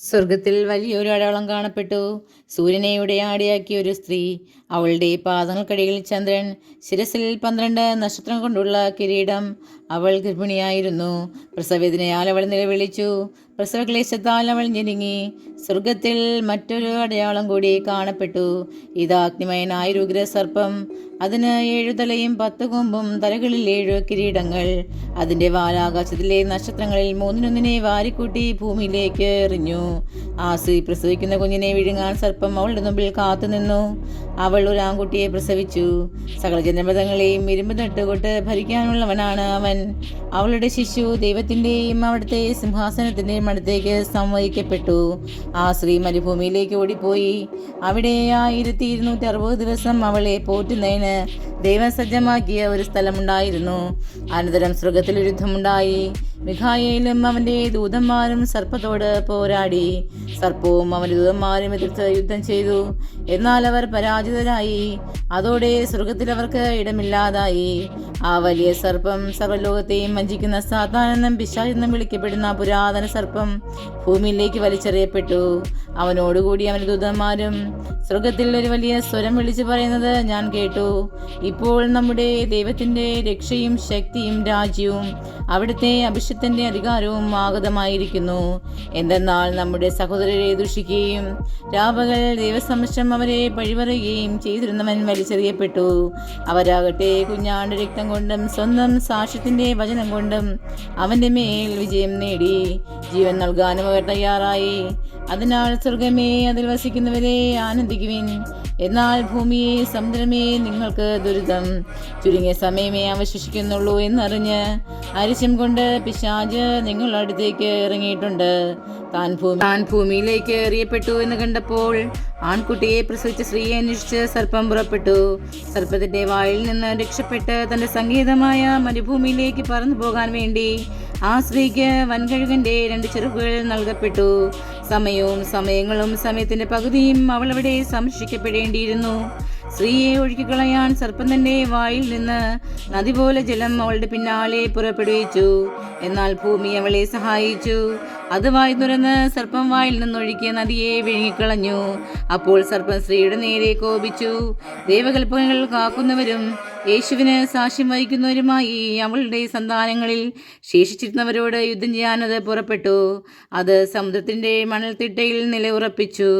സ്വർഗത്തിൽ വലിയൊരു അടയാളം കാണപ്പെട്ടു. സൂര്യനെ ആടിയാക്കിയ ഒരു സ്ത്രീ അവളുടെ പാദങ്ങൾക്കടിയിൽ ചന്ദ്രൻ ശിരസിൽ പന്ത്രണ്ട് നക്ഷത്രം കൊണ്ടുള്ള കിരീടം അവൾ ഗർഭിണിയായിരുന്നു. പ്രസവേദനയാൽ അവൾ നിലവിളിച്ചു. പ്രസവക്ലേശത്താൽ അവൾ ഞെരുങ്ങി. സ്വർഗത്തിൽ മറ്റൊരു അടയാളം കൂടി കാണപ്പെട്ടു. ഇത് അഗ്നിമയനായ അതിന് ഏഴു തലയും പത്ത് കൊമ്പും തലകളിൽ ഏഴ് കിരീടങ്ങൾ. അതിന്റെ വാലാകാശത്തിലെ നക്ഷത്രങ്ങളിൽ മൂന്നിനൊന്നിനെ വാരിക്കൂട്ടി ഭൂമിയിലേക്ക് എറിഞ്ഞു. ആസി പ്രസവിക്കുന്ന കുഞ്ഞിനെ വിഴുങ്ങാൻ സർപ്പം അവളുടെ മുമ്പിൽ കാത്തുനിന്നു അവൾ ഒരു ആൺകുട്ടിയെ പ്രസവിച്ചു. സകല ജനപദങ്ങളെയും ഇരുമ്പ് തട്ടുകൊട്ട് ഭരിക്കാനുള്ളവനാണ് അവൻ. അവളുടെ ശിശു ദൈവത്തിന്റെയും അവിടുത്തെ സിംഹാസനത്തിന്റെയും അടുത്തേക്ക് സംവഹിക്കപ്പെട്ടു. ആ സ്ത്രീ മരുഭൂമിയിലേക്ക് ഓടിപ്പോയി. അവിടെ ആയിരത്തി ഇരുന്നൂറ്റി അറുപത് ദിവസം അവളെ പോറ്റുന്നതിന് ദൈവം സജ്ജമാക്കിയ ഒരു സ്ഥലമുണ്ടായിരുന്നു. അനന്തരം സ്വർഗത്തിൽ ഒരു യുദ്ധമുണ്ടായി. മിഖായേലും അവന്റെ ദൂതന്മാരും സർപ്പത്തോട് പോരാടി. സർപ്പവും അവന്റെ ദൂതന്മാരും എതിർത്ത് യുദ്ധം ചെയ്തു. എന്നാൽ അവർ പരാജിതരായി. അതോടെ സ്വർഗത്തിൽ അവർക്ക് ഇടമില്ലാതായി. ആ വലിയ സർപ്പം സർവലോകത്തെയും വഞ്ചിക്കുന്ന സാധാരണ പിശാചെന്നും വിളിക്കപ്പെടുന്ന പുരാതന സർപ്പം ഭൂമിയിലേക്ക് വലിച്ചെറിയപ്പെട്ടു. അവനോടുകൂടി അവൻ ദൂതന്മാരും സ്വർഗത്തിൽ ഒരു വലിയ സ്വരം വിളിച്ചു പറയുന്നത് ഞാൻ കേട്ടു. ഇപ്പോൾ നമ്മുടെ ദൈവത്തിന്റെ രക്ഷയും ശക്തിയും രാജ്യവും അവിടുത്തെ അഭിഷത്തിന്റെ അധികാരവും ആഗതമായിരിക്കുന്നു. എന്തെന്നാൽ നമ്മുടെ സഹോദരരെ ദുഷിക്കുകയും രാപകൽ ദൈവസമക്ഷം അവരെ പഴിപറയുകയും ചെയ്തിരുന്നവൻ വലിച്ചെറിയപ്പെട്ടു. അവരാകട്ടെ കുഞ്ഞാണ്ട് രക്തം കൊണ്ടും സ്വന്തം സാക്ഷ്യത്തിന്റെ വചനം കൊണ്ടും അവന്റെ മേൽ വിജയം നേടി. ജീവൻ നൽകാനും അവർ തയ്യാറായി. അതിനാൽ സ്വർഗമേ അതിൽ വസിക്കുന്നവരെ ആനന്ദിക്കുവിൻ. എന്നാൽ ഭൂമിയെ സമുദ്രമേ നിങ്ങൾക്ക് ദുരിതം. ചുരുങ്ങിയ സമയമേ അവശേഷിക്കുന്നുള്ളൂ എന്നറിഞ്ഞ് അരിശം കൊണ്ട് പിശാജ് നിങ്ങളുടെ അടുത്തേക്ക് ഇറങ്ങിയിട്ടുണ്ട്. താൻ ഭൂമി താൻ ഭൂമിയിലേക്ക് എറിയപ്പെട്ടു എന്ന് കണ്ടപ്പോൾ ആൺകുട്ടിയെ പ്രസവിച്ച സ്ത്രീയെ അന്വേഷിച്ച് സർപ്പം പുറപ്പെട്ടു. സർപ്പത്തിന്റെ വായിൽ നിന്ന് രക്ഷപ്പെട്ട് തന്റെ സംഗീതമായ മരുഭൂമിയിലേക്ക് പറന്നു പോകാൻ വേണ്ടി ആ സ്ത്രീക്ക് വൻകഴുകന്റെ രണ്ട് ചെറുകുകൾ നൽകപ്പെട്ടു. സമയവും സമയങ്ങളും സമയത്തിന്റെ പകുതിയും അവൾ അവിടെ സംരക്ഷിക്കപ്പെടേണ്ടിയിരുന്നു സ്ത്രീയെ ഒഴുക്കിക്കളയാൻ സർപ്പം തന്നെ വായിൽ നിന്ന് നദി പോലെ ജലം അവളുടെ പിന്നാലെ പുറപ്പെടുവിച്ചു. എന്നാൽ ഭൂമി അവളെ സഹായിച്ചു. അത് വായി തുറന്ന് സർപ്പം വായിൽ നിന്നൊഴുക്കിയ നദിയെ വിഴുങ്ങിക്കളഞ്ഞു. അപ്പോൾ സർപ്പം സ്ത്രീയുടെ നേരെ കോപിച്ചു. ദൈവകൽപ്പനകൾ കാക്കുന്നവരും യേശുവിന് സാക്ഷ്യം വഹിക്കുന്നവരുമായി അവളുടെ സന്താനങ്ങളിൽ ശേഷിച്ചിരുന്നവരോട് യുദ്ധം ചെയ്യാനത് പുറപ്പെട്ടു. അത് സമുദ്രത്തിന്റെ മണൽത്തിട്ടയിൽ നിലയുറപ്പിച്ചു.